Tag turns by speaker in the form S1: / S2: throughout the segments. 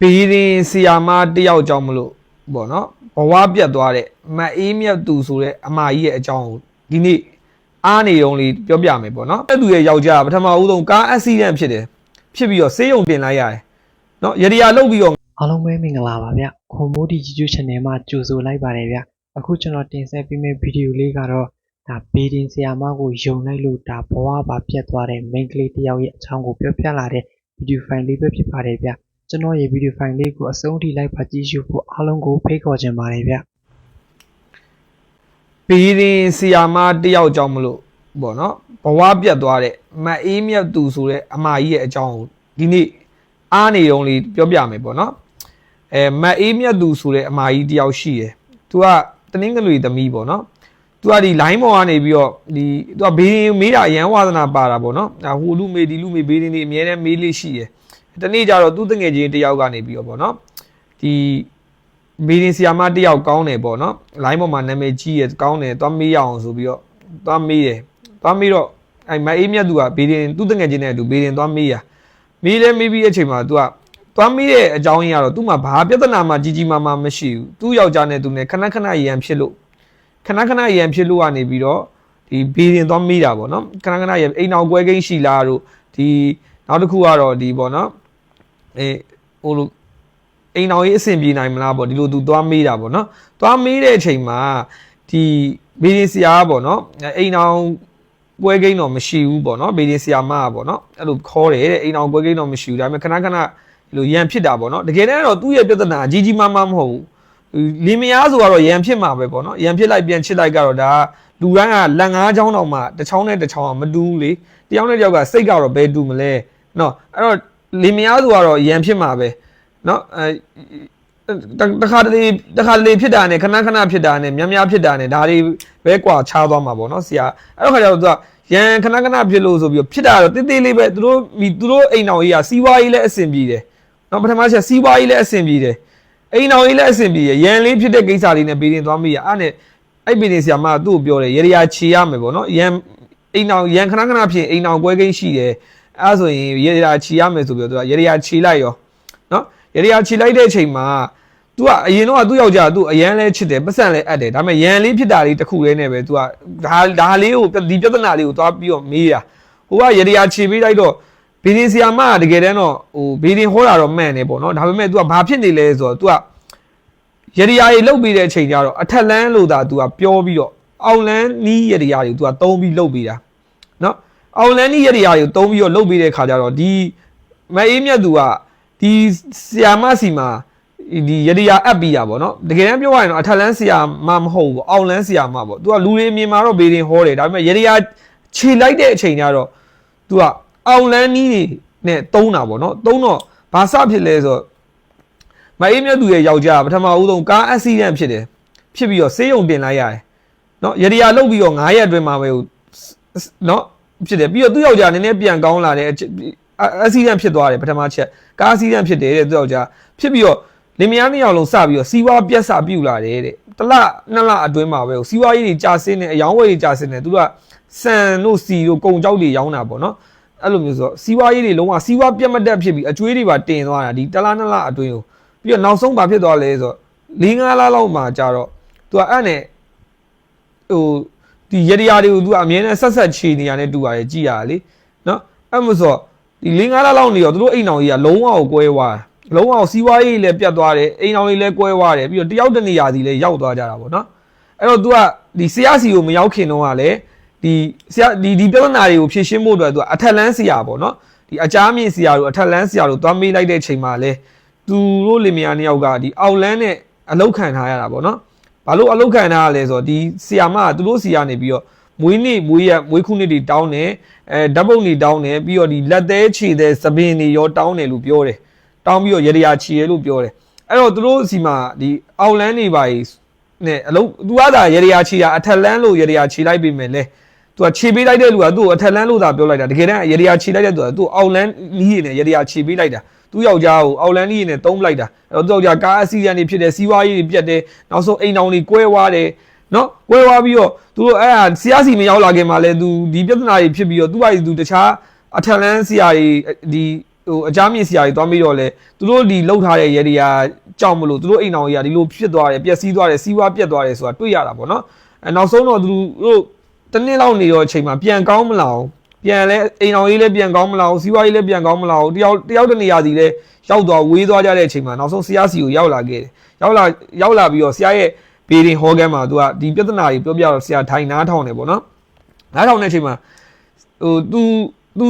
S1: ဘေးရင်ဆီယာမတယောက်ကြောင့်မလို့ပေါ့နော်ဘဝပြတ်သွားတဲ့မတ်အေးမြတ်သူဆိုတဲ့အမကြီးရဲ့အကြောင်းကိုဒီနေ့အားနေုံလေးပြောပြမယ်ပေါ့နော်အဲ့သူရဲ့ယောက်ျားပထမဦးဆုံးကားအက်ဆီဒန့်ဖြစ်တယ်ဖြစ်ပြီးတော့ဆေးရုံတင်လိုက်ရတယ်နော်ရရလုတ်ပြီးတော့
S2: အားလုံးပဲမင်္ဂလာပါဗျခွန်မိုးဒီ YouTube channel မှာကြိုဆိုလိုက်ပါတယ်ဗျအခုကျွန်တော်တင်ဆက်ပေးမယ့်ဗီဒီယိုလေးကတော့ဒါဘေးတင်ဆရာမကိုယုံလိုက်လို့ဒါဘဝပါပြတ်သွားတဲ့ main ကလေးတစ်ယောက်ရဲ့အကြောင်းကိုပြောပြလာတဲ့ဗီဒီယိုဖိုင်လေးပဲဖြစ်ပါတယ်ဗျ ကျွန်တော်ရဲ့ဗီဒီယိုဖိုင်လေးကိုအဆုံးထိလိုက်ပါကြည့်ရှုဖို့အားလုံးကိုဖိတ်ခေါ်ချင်ပါတယ်ဗျ
S1: ဘေးရင်ဆီယာမတယောက်ကြောင့်မလို့ပေါ့နော်ဘဝပြတ်သွားတဲ့မတ်အေးမြတ်သူဆိုတဲ့အမကြီးရဲ့အကြောင်းကိုဒီနေ့အားနေုံလေးပြောပြမယ်ပေါ့နော်အဲမတ်အေးမြတ်သူဆိုတဲ့အမကြီးတယောက်ရှိတယ်သူကတနင်္ဂနွေသမီးပေါ့နော်သူကဒီ line ပေါ်ကနေပြီးတော့ဒီသူကဘေးရင်မေးတာအရန်ဝါသနာပါတာပေါ့နော်ဒါဟိုလူမေးဒီလူမေးဘေးရင်နေအမြဲတမ်းမေးလေးရှိတယ် တနေ့ကျတော့သူ့တငယ်ချင်းတယောက်ကနေပြီးတော့ပေါ့နော်ဒီမီဒီဆီယာမတယောက်ကောင်းတယ်ပေါ့နော်လိုင်းပေါ်မှာနာမည်ကြီးရကောင်းတယ်သွားမေးရအောင်ဆိုပြီးတော့သွားမေးတယ်သွားမေးတော့အဲမအေးမြတ်သူကဘေးရင်သူ့တငယ်ချင်းနဲ့အတူဘေးရင်သွားမေးရမေးလဲမေးပြီးအချိန်မှာ तू ကသွားမေးတဲ့အကြောင်းရင်းကတော့ तू မှာဘာပြဿနာမှကြီးကြီးမားမားမရှိဘူးသူ့ယောက်ျားနဲ့သူနဲ့ခဏခဏရံဖြစ်လို့ခဏခဏရံဖြစ်လို့ကနေပြီးတော့ဒီဘေးရင်သွားမေးတာပေါ့နော်ခဏခဏရံအိမ်အောင်ကွဲကိန်းရှိလားတို့ဒီနောက်တစ်ခုကတော့ဒီပေါ့နော် အဲဟိုလိုအိမ်တော်ကြီးအဆင်ပြေနိုင်မလားပေါ့ဒီလိုသူသွားမေးတာပေါ့နော်သွားမေးတဲ့အချိန်မှာဒီဘေးရင်ဆရာကပေါ့နော်အိမ်တော်ပွဲကိန်းတော့မရှိဘူးပေါ့နော်ဘေးရင်ဆရာမကပေါ့နော်အဲ့လိုခေါ်တယ်တဲ့အိမ်တော်ပွဲကိန်းတော့မရှိဘူးဒါပေမဲ့ခဏခဏဒီလိုရန်ဖြစ်တာပေါ့နော်တကယ်တမ်းတော့သူ့ရဲ့ပြဿနာအကြီးကြီးမားမားမဟုတ်ဘူးလင်းမယားဆိုတော့ရန်ဖြစ်မှာပဲပေါ့နော်ရန်ဖြစ်လိုက်ပြန်ချစ်လိုက်ကတော့ဒါလူတိုင်းကလက်ငါးချောင်းတောင်မှတစ်ချောင်းနဲ့တစ်ချောင်းကမတူဘူးလေတယောက်နဲ့တယောက်ကစိတ်ကတော့ဘယ်တူမလဲနော်အဲ့တော့ လင်းမယားဆိုတော့ရန်ဖြစ်မှာပဲနော်အဲတခါတလေတခါတလေဖြစ်တာနဲ့ခဏခဏဖြစ်တာနဲ့များများဖြစ်တာနဲ့ဒါတွေပဲကွာခြားသွားမှာပေါ့နော်ဆရာအဲ့တော့ခါကျတော့သူကရန်ခဏခဏဖြစ်လို့ဆိုပြီးဖြစ်တာတော့တိတိလေးပဲသူတို့မိသူတို့အိမ်တော်ကြီးကစီးပွားရေးလည်းအဆင်ပြေတယ်နော်ပထမချက်စီးပွားရေးလည်းအဆင်ပြေတယ်အိမ်တော်ကြီးလည်းအဆင်ပြေတယ်ရန်လေးဖြစ်တဲ့ကိစ္စလေးနဲ့ပေးတင်သွားမိရအဲ့နဲ့အဲ့ပေးတင်ဆရာမကသူ့ကိုပြောတယ်ရေရာခြေရမယ်ပေါ့နော်ရန်အိမ်တော်ရန်ခဏခဏဖြစ်အိမ်တော်ကွဲကိန်းရှိတယ် အဲ့ဆိုရင်ရေရာခြေရမယ်ဆိုပြီးတော့သူကရေရာခြေလိုက်ရောနော်ရေရာခြေလိုက်တဲ့အချိန်မှာ तू ကအရင်တော့ तू ယောက်ျား तू အရန်လဲချစ်တယ်ပတ်စံလဲအပ်တယ်ဒါပေမဲ့ရန်လေးဖြစ်တာလေးတစ်ခုလေးနဲ့ပဲ तू ကဒါဒါလေးကိုဒီပြဿနာလေးကိုသွားပြီးတော့မေးတာဟိုကရေရာခြေပေးလိုက်တော့ဘေးရင်ဆီယာမကတကယ်တမ်းတော့ဟိုဘေးရင်ဟောတာတော့မှန်တယ်ပေါ့နော်ဒါပေမဲ့ तू ကဘာဖြစ်နေလဲဆိုတော့ तू ကရေရာကြီးလှုပ်ပြီးတဲ့အချိန်ကျတော့အထက်လန်းလို့သာ तू ကပြောပြီးတော့အောင်လန်းနီးရေရာကြီး तू ကတုံးပြီးလှုပ်ပြီးတာနော် အောင်လန်းနီးရေရာကြီးကိုတုံးပြီးတော့လှုပ်ပြီးတဲ့ခါကျတော့ဒီမအေးမြတ်သူကဒီဆီယာမစီမှာဒီရဒီယာအပ်ပြီးတာပေါ့နော်တကယ်တမ်းပြောရရင်တော့အထက်လန်းဆရာမမဟုတ်ဘူးအောင်လန်းဆရာမပေါ့သူကလူတွေမြင်မှာတော့ဘေးရင်ဟောတယ်ဒါပေမဲ့ရဒီယာခြေလိုက်တဲ့အချိန်ကျတော့သူကအောင်လန်းနီးနေနဲ့တုံးတာပေါ့နော်တုံးတော့ဘာစဖြစ်လဲဆိုတော့မအေးမြတ်သူရဲ့ယောက်ျားပထမဦးဆုံးကားအက်ဆီဒန့်ဖြစ်တယ်ဖြစ်ပြီးတော့ဆေးရုံတင်လိုက်ရတယ်နော်ရဒီယာလုတ်ပြီးတော့9ရက်အတွင်းမှာပဲဟိုနော် ဖြစ်တယ်ပြီးတော့သူ့ယောက်ျားနည်းနည်းပြန်ကောင်းလာတဲ့အက်ဆီဒန့်ဖြစ်သွားတယ်ပထမချက်ကားအက်ဆီဒန့်ဖြစ်တယ်တဲ့သူ့ယောက်ျားဖြစ်ပြီးတော့လင်မယားနှစ်ယောက်လုံးစပြီးတော့စီးပွားပြက်စာပြုတ်လာတယ်တဲ့တလနှစ်လအတွင်းမှာပဲစီးပွားရေးတွေကြာဆင်းနေအယောင်းဝယ်တွေကြာဆင်းနေသူတို့ကစံတို့စီတို့ကုံကြောက်တွေရောင်းတာပေါ့နော်အဲ့လိုမျိုးဆိုတော့စီးပွားရေးတွေလုံးဝစီးပွားပြက်မတက်ဖြစ်ပြီးအကျွေးတွေပါတင်သွားတာဒီတလနှစ်လအတွင်းကိုပြီးတော့နောက်ဆုံးဘာဖြစ်သွားလဲဆိုတော့၄၅လလောက်မှကြာတော့သူကအဲ့နဲ့ဟို ဒီရရတွေကိုသူကအမြဲတမ်းဆက်ဆက်ချေနေရတဲ့တူပါတယ်ကြည်ရတာလေနော်အဲ့မဆိုဒီ၄၅လလောက်နေရောသူတို့အိမ်အောင်ကြီးကလုံးဝကိုကွဲသွားတာလုံးဝစီးပွားရေးလည်းပြတ်သွားတယ်အိမ်အောင်လေးလည်းကွဲသွားတယ်ပြီးတော့တယောက်တနေရာစီလည်းရောက်သွားကြတာပေါ့နော်အဲ့တော့ तू ကဒီဆရာစီကိုမရောက်ခင်တော့ကလည်းဒီဆရာဒီဒီပြဿနာတွေကိုဖြေရှင်းဖို့အတွက် तू အထက်လန်းဆရာပေါ့နော်ဒီအချားမြင့်ဆရာတို့အထက်လန်းဆရာတို့သွားမေးလိုက်တဲ့ချိန်မှာလဲသူတို့လင်မယားနှစ်ယောက်ကဒီအောက်လန်းနဲ့အလောက်ခံထားရတာပေါ့နော် ဘာလို့အလောက်ခံထားရလဲဆိုတော့ဒီဆရာမကသူတို့ဆရာနေပြီးတော့မွေးနေ့မွေးရမွေးခုနှစ်တွေတောင်းတယ်အဲဓာတ်ပုံတွေတောင်းတယ်ပြီးတော့ဒီလက်သေးခြေသေးသပင်တွေရောတောင်းတယ်လို့ပြောတယ်တောင်းပြီးတော့ရရချီရဲလို့ပြောတယ်အဲ့တော့သူတို့စီမှာဒီအောက်လန်းနေပါ ਈ နဲ့အလုံးသူကသာရရချီတာအထက်လန်းလို့ရရချီလိုက်ပြီမယ်လေသူကခြေပေးလိုက်တဲ့လူကသူ့ကိုအထက်လန်းလို့သာပြောလိုက်တာတကယ်တမ်းရရချီလိုက်တဲ့သူကသူ့အောက်လန်းနီးရည်နဲ့ရရချီပေးလိုက်တာ သူ့ယောက်ျားကိုအောက်လန်းနီးရည်နဲ့တုံးလိုက်တာအဲ့တော့သူ့ယောက်ျားကားအစီအရန်တွေဖြစ်တယ်စီးပွားရေးတွေပြတ်တယ်နောက်ဆုံးအိမ်တော်တွေကွဲသွားတယ်နော်ကွဲသွားပြီးတော့သူတို့အဲ့ဟာစီယာစီမရောက်လာခင်မှာလဲသူဒီပြဿနာတွေဖြစ်ပြီးတော့သူ့ဘာကြီးသူတခြားအထက်လန်းစီယာတွေဒီဟိုအကြမ်းမြင့်ဆရာကြီးသွားပြီးတော့လဲသူတို့ဒီလှုပ်ထားတဲ့ရေဒီယာကြောက်မလို့သူတို့အိမ်အောင်ကြီးကဒီလိုဖြစ်သွားတယ်ပျက်စီးသွားတယ်စီးပွားပြက်သွားတယ်ဆိုတာတွေ့ရတာပေါ့နော်အဲနောက်ဆုံးတော့သူတို့တစ်နှစ်လောက်နေတော့အချိန်မှာပြန်ကောင်းမလာအောင် ပြန်လဲအိမ်အောင်ကြီးလည်းပြန်ကောင်းမလာအောင်စီးပွားရေးလည်းပြန်ကောင်းမလာအောင်တယောက်တယောက်တနေရာစီလည်းရောက်သွားဝေးသွားကြတဲ့အချိန်မှာနောက်ဆုံးဆရာစီကိုရောက်လာခဲ့တယ်ရောက်လာရောက်လာပြီးတော့ဆရာရဲ့ဘေးရင်ဟောကန်မှာသူကဒီပြဿနာကြီးပြောပြတော့ဆရာထိုင်နားထောင်တယ်ပေါ့နော်နားထောင်တဲ့အချိန်မှာ ဟို तू तू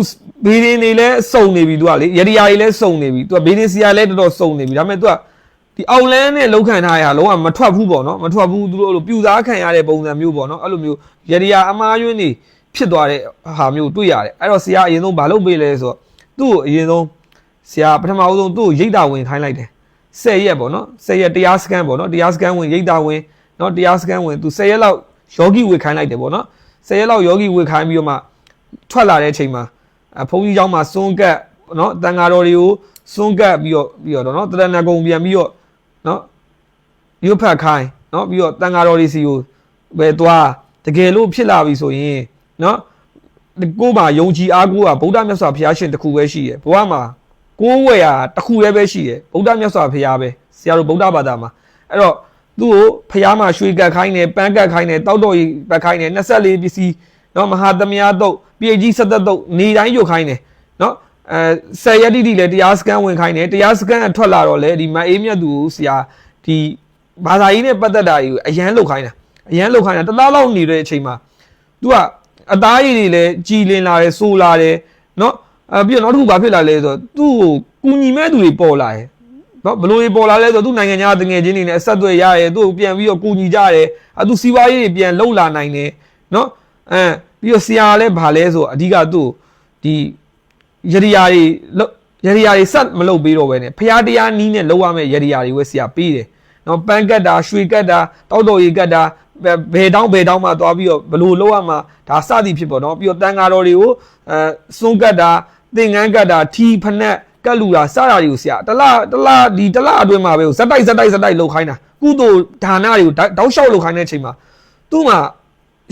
S1: ဘေးရင်နေလဲစုံနေပြီ तू ကလေရဒီယာကြီးလဲစုံနေပြီ तू ကဘေးရင်စီယာလဲတော်တော်စုံနေပြီဒါပေမဲ့ तू ကဒီအောင်လန်းနဲ့လောက်ခံထားရတာလုံးဝမထွက်ဘူးပေါ့နော်မထွက်ဘူးသူတို့အဲ့လိုပြူစားခံရတဲ့ပုံစံမျိုးပေါ့နော်အဲ့လိုမျိုးရဒီယာအမားယွန်းနေ ဖြစ်သွားတဲ့ဟာမျိုးတွေ့ရတယ်အဲ့တော့ဆရာအရင်ဆုံးမလုပ်ပေးလဲဆိုတော့သူ့ကိုအရင်ဆုံးဆရာပထမဦးဆုံးသူ့ကိုရိတ်တာဝင်ခိုင်းလိုက်တယ်10ရက်ပေါ့နော်10ရက်တရားစကန်ပေါ့နော်တရားစကန်ဝင်ရိတ်တာဝင်နော်တရားစကန်ဝင်သူ10ရက်လောက်ယောဂီဝေခိုင်းလိုက်တယ်ပေါ့နော်10ရက်လောက်ယောဂီဝေခိုင်းပြီးတော့မှ ထွက်လာတဲ့အချိန်မှာအဖုန်းကြီးเจ้าမှာစွန်းကတ်เนาะတန်ဃာတော်တွေကိုစွန်းကတ်ပြီးတော့ပြီးတော့เนาะတရဏဂုံပြန်ပြီးတော့เนาะရုပ်ဖတ်ခိုင်းเนาะပြီးတော့တန်ဃာတော်တွေစီကိုပဲသွားတကယ်လို့ဖြစ်လာပြီဆိုရင် နော်ကိုမှာယုံကြည်အားကိုးတာဗုဒ္ဓမြတ်စွာဘုရားရှင်တခုပဲရှိရဲ့ဘဝမှာကိုးဝယ်ရာတခုလည်းပဲရှိရဲ့ဗုဒ္ဓမြတ်စွာဘုရားပဲဆရာတို့ဗုဒ္ဓဘာသာမှာအဲ့တော့သူ့ကိုဘုရားမှာရွှေကတ်ခိုင်းတယ်ပန်းကတ်ခိုင်းတယ်တောက်တော်ကြီးပတ်ခိုင်းတယ်24ပစ္စည်းနော်မဟာသမယတုတ်ပြည့်ကြီး73တုတ်နေတိုင်းယုတ်ခိုင်းတယ်နော်အဲဆယ်ရတ္တိတိလည်းတရားစကန်ဝင်ခိုင်းတယ်တရားစကန်အထွက်လာတော့လေဒီမအေးမြတ်သူဆရာဒီဘာသာရေးနဲ့ပတ်သက်တာကြီးကိုအရန်လုတ်ခိုင်းတာအရန်လုတ်ခိုင်းတာတလားလောက်နေတဲ့အချိန်မှာ तू က အသားရည်တွေလည်းကြည်လင်လာတယ်ဆိုလာတယ်နော်အဲပြီးတော့နောက်တစ်ခုဘာဖြစ်လာလဲဆိုတော့သူ့ကိုကူညီမဲ့သူတွေပေါ်လာတယ်နော်ဘလို့ရေပေါ်လာလဲဆိုတော့သူနိုင်ငံခြားတငယ်ချင်းတွေနဲ့အဆက်အသွယ်ရရဲသူ့ကိုပြန်ပြီးတော့ကူညီကြတယ်အသူစီးပွားရေးတွေပြန်လှုပ်လာနိုင်တယ်နော်အဲပြီးတော့ဆရာလည်းဗာလဲဆိုတော့အဓိကသူ့ကိုဒီရရိယာတွေလှုပ်ရရိယာတွေဆက်မလုပ်ပေးတော့ဘဲနဲ့ဖျားတရားနီးနဲ့လှုပ်ရမယ့်ရရိယာတွေဝဲဆရာပေးတယ်နော်ပန်းကတ်တာရွှေကတ်တာတောက်တော်ရီကတ်တာ ဘယ်ဘယ်တောင်းဘယ်တောင်းမှသွားပြီးတော့ဘလို့လှုပ်ရမှာဒါစသည်ဖြစ်ပေါ့နော်ပြီးတော့တန်ဃာတော်တွေကိုအဲစွန့်ကတ်တာသင်္ကန်းကတ်တာထီဖနက်ကတ်လူတာစတာတွေကိုဆရာတလားတလားဒီတလားအတွင်းမှာပဲဇက်တိုက်ဇက်တိုက်ဇက်တိုက်လှုပ်ခိုင်းတာကုသိုလ်ဒါနတွေကိုတောက်တောက်လျှောက်လှုပ်ခိုင်းတဲ့အချိန်မှာသူ့မှာ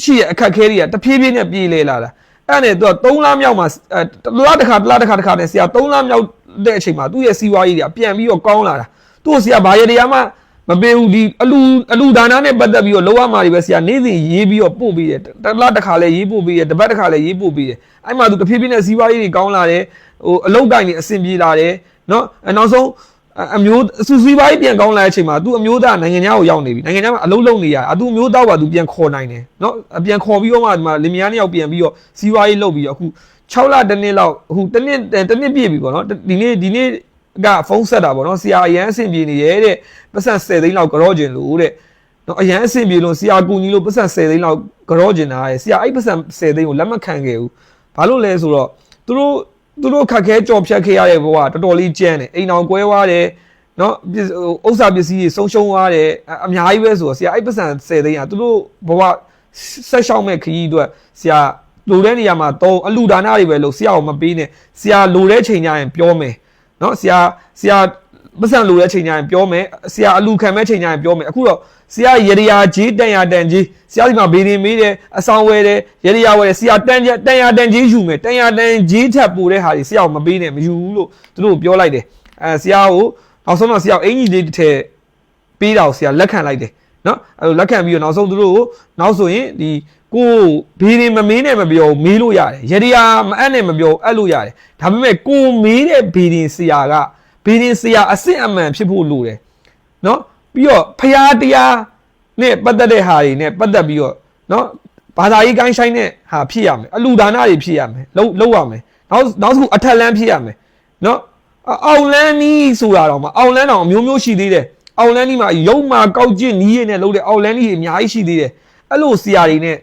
S1: ရှိရအခက်ခဲတွေကတဖြည်းဖြည်းနဲ့ပြေးလဲလာတာအဲ့နဲ့သူက3လမြောက်မှာအဲတလားတစ်ခါတလားတစ်ခါတစ်ခါနဲ့ဆရာ3လမြောက်တဲ့အချိန်မှာသူ့ရဲ့စီးပွားရေးတွေကပြန်ပြီးတော့ကောင်းလာတာသူ့ကိုဆရာဘာရတရားမှ မပေးဘူးဒီအလူအလူဒါနာနဲ့ပတ်သက်ပြီးတော့လောရမာတွေပဲဆရာနေ့စဉ်ရေးပြီးတော့ပို့ပေးတယ်တလားတစ်ခါလဲရေးပို့ပေးတယ်တစ်ပတ်တစ်ခါလဲရေးပို့ပေးတယ်အဲ့မှာသူတစ်ဖြည်းဖြည်းနဲ့စီးပွားရေးတွေကောင်းလာတယ်ဟိုအလုတ်တိုင်းတွေအဆင်ပြေလာတယ်နော်နောက်ဆုံးအမျိုးစုစည်းပိုင်းပြန်ကောင်းလာတဲ့အချိန်မှာသူအမျိုးသားနိုင်ငံခြားကိုရောက်နေပြီနိုင်ငံခြားမှာအလုံးလုံးနေရအသူအမျိုးသားကသူပြန်ခေါ်နိုင်တယ်เนาะပြန်ခေါ်ပြီးတော့မှဒီမှာလင်မယားနှစ်ယောက်ပြန်ပြီးတော့စီးပွားရေးလုပ်ပြီးတော့အခု6လတစ်နှစ်လောက်အခုတစ်နှစ်တစ်နှစ်ပြည့်ပြီပေါ့เนาะဒီနေ့ဒီနေ့ ကဖုန်းဆက်တာပေါ့နော်ဆရာအရန်အဆင်ပြေနေရဲ့တဲ့ပတ်စံ10သိန်းလောက်ကြောကျင်လို့တဲ့နော်အရန်အဆင်ပြေလို့ဆရာကူညီလို့ပတ်စံ10သိန်းလောက်ကြောကျင်တာရဲ့ဆရာအဲ့ပတ်စံ10သိန်းကိုလက်မခံခဲ့ဘူးဘာလို့လဲဆိုတော့သူတို့သူတို့ခက်ခဲကြော်ဖြတ်ခဲ့ရတဲ့ဘဝတော်တော်လေးကျန်းတယ်အိမ်အောင်ကွဲသွားတယ်နော်ပစ္စဟိုဥစ္စာပစ္စည်းတွေဆုံးရှုံးသွားတယ်အအများကြီးပဲဆိုတော့ဆရာအဲ့ပတ်စံ10သိန်းอ่ะသူတို့ဘဝဆက်ရှောက်မဲ့ခရီးအတွက်ဆရာလိုတဲ့နေရာမှာတော့အလူဒါနတွေပဲလို့ဆရာကိုမပေးနဲ့ဆရာလိုတဲ့ချိန်ကျရင်ပြောမယ် နော်ဆရာဆရာပတ်စံလိုတဲ့ချိန်ကျရင်ပြောမယ်ဆရာအလူခံမဲ့ချိန်ကျရင်ပြောမယ်အခုတော့ဆရာရရယာကြီးတန်ရတန်ကြီးဆရာဒီမှာဘေးရင်မေးတယ်အဆောင်ဝဲတယ်ရရယာဝဲတယ်ဆရာတန်တန်ရတန်ကြီးယူမယ်တန်ရတန်ကြီးထပ်ပို့တဲ့ဟာတွေဆရာကိုမပေးနဲ့မယူဘူးလို့သူတို့ပြောလိုက်တယ်အဲဆရာကိုနောက်ဆုံးတော့ဆရာအင်ကြီးလေးတစ်ထည့်ပေးတာကိုဆရာလက်ခံလိုက်တယ်နော်အဲလိုလက်ခံပြီးတော့နောက်ဆုံးသူတို့ကိုနောက်ဆိုရင်ဒီ ကိုဘေးရင်မမေးနဲ့မပြောဘူးမေးလို့ရတယ်ရတရားမအပ်နဲ့မပြောဘူးအပ်လို့ရတယ်ဒါပေမဲ့ကိုမေးတဲ့ဘေးရင်ဆရာကဘေးရင်ဆရာအစစ်အမှန်ဖြစ်ဖို့လိုတယ်နော်ပြီးတော့ဖရာတရားနဲ့ပတ်သက်တဲ့ဟာတွေနဲ့ပတ်သက်ပြီးတော့နော်ဘာသာရေးကိုင်းဆိုင်တဲ့ဟာဖြစ်ရမယ်အလူဒါနတွေဖြစ်ရမယ်လုံးလုံးရမယ်နောက်နောက်တစ်ခုအထက်လန်းဖြစ်ရမယ်နော်အောင်လန်းနီးဆိုတာတော့မအောင်လန်းတော့အမျိုးမျိုးရှိသေးတယ်အောင်လန်းနီးမှာရုံမာကောက်ကျင့်နီးရနဲ့လုပ်တဲ့အောင်လန်းနီးတွေအများကြီးရှိသေးတယ်အဲ့လိုဆရာတွေနဲ့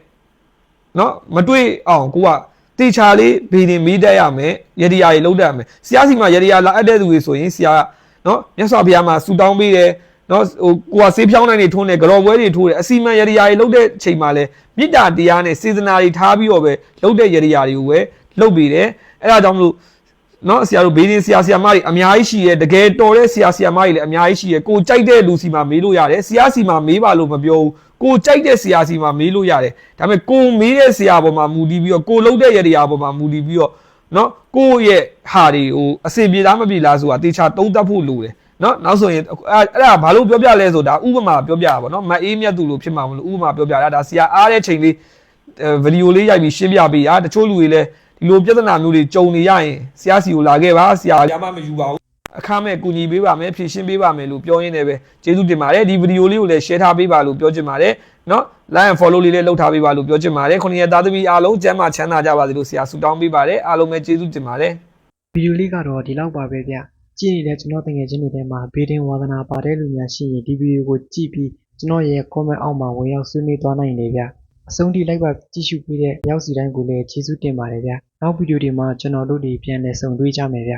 S1: နော်မတွေ့အောင်ကိုကတေချာလေးဘေးနေမေးတတ်ရမယ်ရဒီယာတွေလုပ်တတ်ရမယ်ဆရာစီမှာရဒီယာလာအပ်တဲ့သူတွေဆိုရင်ဆရာကနော်မြတ်စွာဘုရားမှာဆူတောင်းပေးတယ်နော်ဟိုကိုကဆေးဖြောင်းနိုင်နေထွန်းတယ်ကြော်ပွဲတွေထိုးတယ်အစီမံရဒီယာတွေလုပ်တဲ့ချိန်မှာလဲမေတ္တာတရားနဲ့စေတနာတွေထားပြီးတော့ပဲလုပ်တဲ့ရဒီယာတွေကိုပဲလုပ်ပေးတယ်အဲ့ဒါကြောင့်မလို့ နော်ဆရာတို့ဘေးရင်ဆရာဆရာမတွေအများကြီးရှိရဲတကယ်တော်တဲ့ဆရာဆရာမတွေလည်းအများကြီးရှိရဲကိုကြိုက်တဲ့လူစီမှာမေးလို့ရတယ်ဆရာစီမှာမေးပါလို့မပြောဘူးကိုကြိုက်တဲ့ဆရာစီမှာမေးလို့ရတယ်ဒါပေမဲ့ကိုမေးတဲ့ဆရာပေါ်မှာမူတည်ပြီးတော့ကိုလုံးတဲ့ရတရားပေါ်မှာမူတည်ပြီးတော့နော်ကိုယ့်ရဲ့ဟာတွေကိုအစင်ပြေလားမပြေလားဆိုတာတေချာသုံးသပ်ဖို့လိုတယ်နော်နောက်ဆိုရင်အဲ့အဲ့ဒါဘာလို့ပြောပြလဲဆိုတာဥပမာပြောပြတာပေါ့နော်မအေးမြတ်သူလို့ဖြစ်မှာမလို့ဥပမာပြောပြတာဒါဆရာအားတဲ့ချိန်လေးဗီဒီယိုလေးရိုက်ပြီးရှင်းပြပေးอ่ะတချို့လူတွေလည်း ဒီလိုပြဿနာမျိုးတွေကြုံနေရရင်ဆရာစီကိုလာခဲ့ပါဆရာရမမယူပါဘူးအခမဲ့ကူညီပေးပါမယ်ဖြည့်ရှင်းပေးပါမယ်လို့ပြောရင်းလည်းပဲကျေးဇူးတင်ပါတယ်ဒီဗီဒီယိုလေးကိုလည်း share ထားပေးပါလို့ပြောချင်ပါတယ်နော် like and follow လေးလည်းလုပ်ထားပေးပါလို့ပြောချင်ပါတယ်ခုနှစ်ရက်သားသမီးအားလုံးကျမ်းမာချမ်းသာကြပါစေလို့ဆရာဆုတောင်းပေးပါတယ်အားလုံးပဲကျေးဇူးတင်ပါတယ်
S2: ဗီဒီယိုလေးကတော့ဒီလောက်ပါပဲဗျကြည့်နေတဲ့ကျွန်တော်တငယ်ချင်းတွေထဲမှာဘေးတင်ဝါသနာပါတဲ့လူများရှိရင်ဒီဗီဒီယိုကိုကြည့်ပြီးကျွန်တော်ရဲ့ comment အောက်မှာဝင်ရောက်ဆွေးနွေးသွားနိုင်တယ်ဗျ အဆုံးထိလိုက်ပါကြည့်ရှုပေးတဲ့ရောက်စီတိုင်းကိုလည်းကျေးဇူးတင်ပါတယ်ဗျနောက်ဗီဒီယိုတွေမှာကျွန်တော်တို့တွေပြန်လည်ဆုံတွေ့ကြမယ်ဗျ